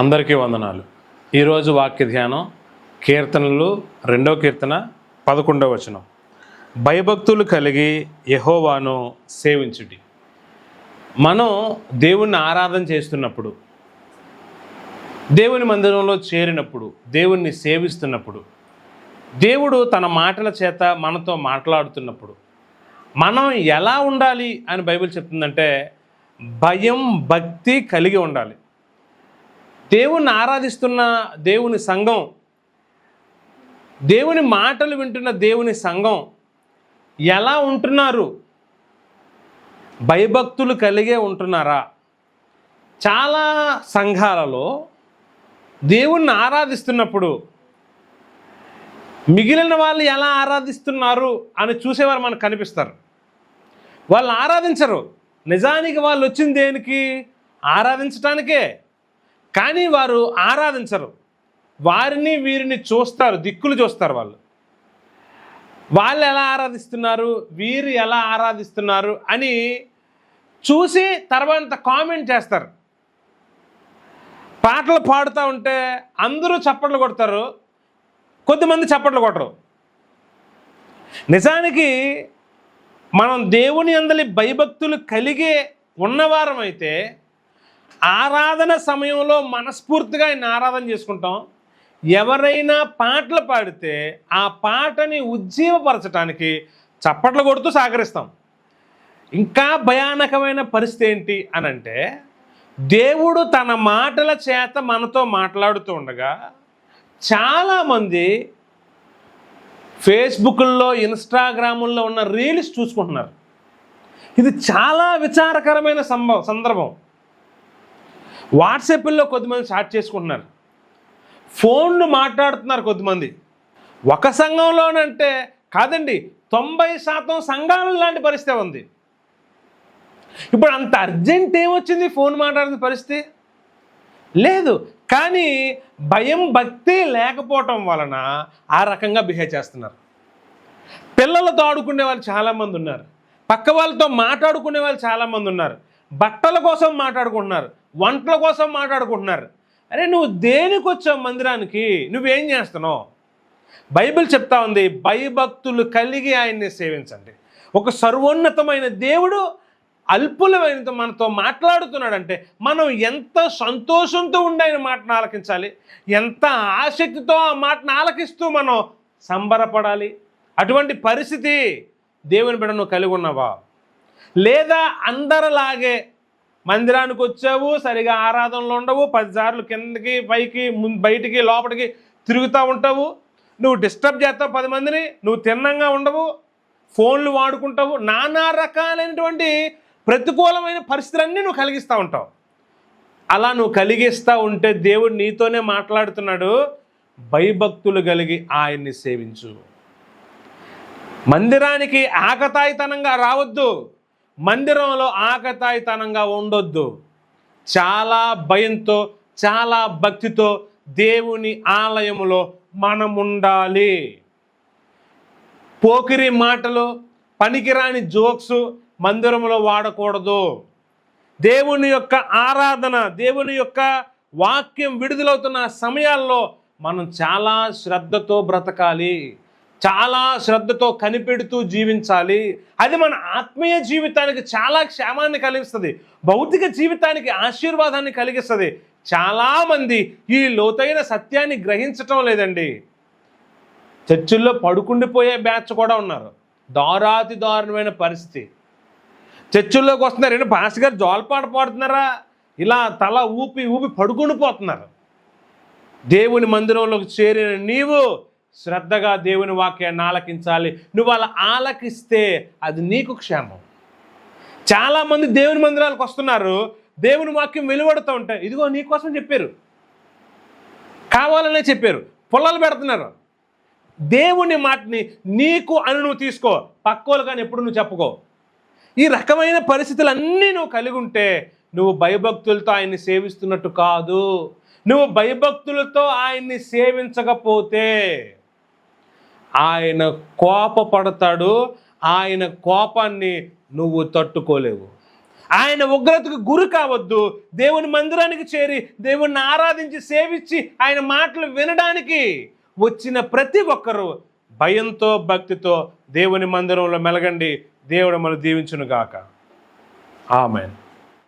అందరికీ వందనాలు. ఈరోజు వాక్య ధ్యానం కీర్తనలు రెండో కీర్తన పదకొండవ వచనం. భయభక్తులు కలిగి యహోవాను సేవించుటి మనం దేవుణ్ణి ఆరాధన చేస్తున్నప్పుడు దేవుని మందిరంలో చేరినప్పుడు దేవుణ్ణి సేవిస్తున్నప్పుడు దేవుడు తన మాటల చేత మనతో మాట్లాడుతున్నప్పుడు మనం ఎలా ఉండాలి అని బైబిల్ చెప్తుందంటే భయం భక్తి కలిగి ఉండాలి. దేవుణ్ణి ఆరాధిస్తున్న దేవుని సంఘం దేవుని మాటలు వింటున్న దేవుని సంఘం ఎలా ఉంటున్నారు? భయభక్తులు కలిగే ఉంటున్నారా? చాలా సంఘాలలో దేవుణ్ణి ఆరాధిస్తున్నప్పుడు మిగిలిన వాళ్ళు ఎలా ఆరాధిస్తున్నారు అని చూసేవారు మనకు కనిపిస్తారు. వాళ్ళు ఆరాధించరు. నిజానికి వాళ్ళు వచ్చింది దేనికి? ఆరాధించటానికే. కానీ వారు ఆరాధించరు. వారిని వీరిని చూస్తారు దిక్కులు చూస్తారు వాళ్ళు. వాళ్ళు ఎలా ఆరాధిస్తున్నారు వీరు ఎలా ఆరాధిస్తున్నారు అని చూసి తర్వాత కామెంట్ చేస్తారు. పాటలు పాడుతూ ఉంటే అందరూ చప్పట్లు కొడతారు కొద్దిమంది చప్పట్లు కొట్టరు. నిజానికి మనం దేవుని అందలి భయభక్తులు కలిగే ఉన్నవారమైతే ఆరాధన సమయంలో మనస్ఫూర్తిగా ఆయన ఆరాధన చేసుకుంటాం. ఎవరైనా పాటలు పాడితే ఆ పాటని ఉజ్జీవపరచడానికి చప్పట్లు కొడుతూ సహకరిస్తాం. ఇంకా భయానకమైన పరిస్థితి ఏంటి అని అంటే దేవుడు తన మాటల చేత మనతో మాట్లాడుతూ ఉండగా చాలామంది ఫేస్బుక్లో ఇన్స్టాగ్రాముల్లో ఉన్న రీల్స్ చూసుకుంటున్నారు. ఇది చాలా విచారకరమైన సంభవం సందర్భం. వాట్సాప్లో కొద్దిమంది చాట్ చేసుకుంటున్నారు. ఫోన్లు మాట్లాడుతున్నారు కొద్దిమంది ఒక సంఘంలోనంటే కాదండి తొంభై శాతం సంఘాలు లాంటి పరిస్థితి ఉంది. ఇప్పుడు అంత అర్జెంట్ ఏమొచ్చింది ఫోన్ మాట్లాడిన పరిస్థితి? లేదు కానీ భయం భక్తి లేకపోవటం వలన ఆ రకంగా బిహేవ్ చేస్తున్నారు. పిల్లలతో ఆడుకునే వాళ్ళు చాలామంది ఉన్నారు. పక్క వాళ్ళతో మాట్లాడుకునే వాళ్ళు చాలామంది ఉన్నారు. బట్టల కోసం మాట్లాడుకుంటున్నారు. వంటల కోసం మాట్లాడుకుంటున్నారు. అరే నువ్వు దేనికి వచ్చావు మందిరానికి? నువ్వేం చేస్తున్నావు? బైబిల్ చెప్తా ఉంది భయభక్తులు కలిగి ఆయన్ని సేవించండి. ఒక సర్వోన్నతమైన దేవుడు అల్పులమైన మనతో మాట్లాడుతున్నాడంటే మనం ఎంత సంతోషంతో ఉండి ఆయన మాటను ఆలకించాలి? ఎంత ఆసక్తితో ఆ మాటను ఆలకిస్తూ మనం సంబరపడాలి? అటువంటి పరిస్థితి దేవుని బిడ్డ నువ్వు కలిగి ఉన్నావా? లేదా అందరిలాగే మందిరానికి వచ్చావు సరిగా ఆరాధనలు ఉండవు పదిసార్లు కిందకి పైకి బయటికి లోపలికి తిరుగుతూ ఉంటావు. నువ్వు డిస్టర్బ్ చేస్తావు పది మందిని నువ్వు తిన్నంగా ఉండవు ఫోన్లు వాడుకుంటావు నానా రకాలైనటువంటి ప్రతికూలమైన పరిస్థితులన్నీ నువ్వు కలిగిస్తూ ఉంటావు. అలా నువ్వు కలిగిస్తూ ఉంటే దేవుడు నీతోనే మాట్లాడుతున్నాడు భయభక్తులు కలిగి ఆయన్ని సేవించు. మందిరానికి ఆకతాయితనంగా రావద్దు. మందిరంలో ఆకతాయితనంగా ఉండొద్దు. చాలా భయంతో చాలా భక్తితో దేవుని ఆలయంలో మనం ఉండాలి. పోకిరి మాటలు పనికిరాని జోక్స్ మందిరంలో వాడకూడదు. దేవుని యొక్క ఆరాధన దేవుని యొక్క వాక్యం విడుదలవుతున్న సమయాల్లో మనం చాలా శ్రద్ధతో బ్రతకాలి. చాలా శ్రద్ధతో కనిపెడుతూ జీవించాలి. అది మన ఆత్మీయ జీవితానికి చాలా క్షేమాన్ని కలిగిస్తుంది. భౌతిక జీవితానికి ఆశీర్వాదాన్ని కలిగిస్తుంది. చాలామంది ఈ లోతైన సత్యాన్ని గ్రహించటం లేదండి. చర్చిల్లో పడుకుండిపోయే బ్యాచ్ కూడా ఉన్నారు. దారాతి దారుణమైన పరిస్థితి. చర్చిల్లోకి వస్తున్నారు. ఏంటి భాస్ గారు జోలపాట పాడుతున్నారా? ఇలా తల ఊపి ఊపి పడుకుండిపోతున్నారు. దేవుని మందిరంలోకి చేరిన నీవు శ్రద్ధగా దేవుని వాక్యాన్ని ఆలకించాలి. నువ్వు అలా ఆలకిస్తే అది నీకు క్షేమం. చాలామంది దేవుని మందిరాలకు వస్తున్నారు. దేవుని వాక్యం వెలువడుతూ ఉంటాయి. ఇదిగో నీకోసం చెప్పారు. కావాలనే చెప్పారు. పుల్లలు పెడుతున్నారు. దేవుని మాటని నీకు అని నువ్వు తీసుకో. పక్కోలు కానీ ఎప్పుడు నువ్వు చెప్పుకో. ఈ రకమైన పరిస్థితులన్నీ నువ్వు కలిగి ఉంటే నువ్వు భయభక్తులతో ఆయన్ని సేవిస్తున్నట్టు కాదు. నువ్వు భయభక్తులతో ఆయన్ని సేవించకపోతే ఆయన కోపపడతాడు ఆయన కోపాన్ని నువ్వు తట్టుకోలేవు. ఆయన ఉగ్రతకు గురి కావద్దు. దేవుని మందిరానికి చేరి దేవుణ్ణి ఆరాధించి సేవించి ఆయన మాటలు వినడానికి వచ్చిన ప్రతి ఒక్కరూ భయంతో భక్తితో దేవుని మందిరంలో మెలగండి. దేవుడు మనం దీవించును గాక ఆమెన్.